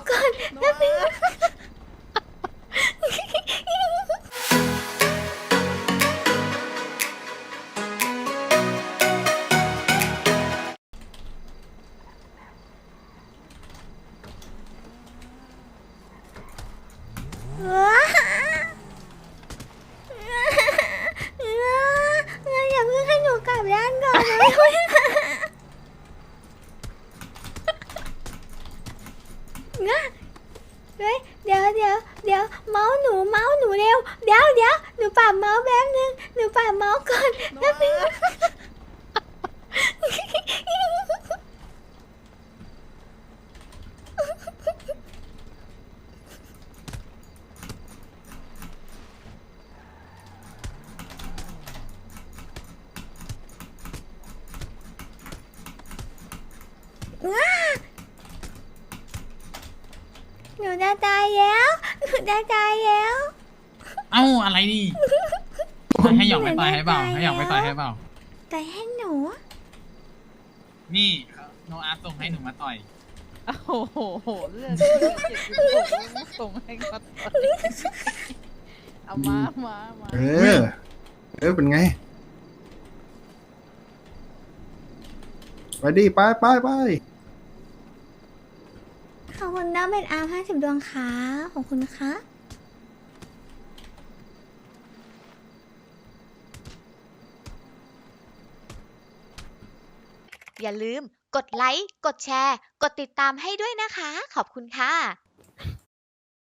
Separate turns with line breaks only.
Oh god, เฮ้ยเดี๋ยวเดี๋ยวเดี๋ยวเมาส์หนูเมาส์หนูเร็ว เดี๋ยวเดี๋ยวหนูปรับเมาส์แป๊บนึงหนูปรับเมาส์ก่อน
โน
แป๊บนึง
อา
หนูจะตายแล้วหนูจะตายแล้ว
เอ้าอะไรนี่ให้หยองไปต่อยให้เปล่าให้หยองไปต่อยให้เปล่า
แต่ให้หนู
นี่โนอาส่งให้หนูมาต่อย
โอ้โหเรื่องเจ็ดสิบหกส่งให้เขาต่อยเอามามามา
เออเออเป็นไงไปดิไปไปไป
ขอบคุณน้าเป็นอาร์ห้าสิบดวงค่ะขอบคุณค่ะ
อย่าลืมกดไลค์ กดแชร์ กดติดตามให้ด้วยนะคะ ขอบคุณค่ะ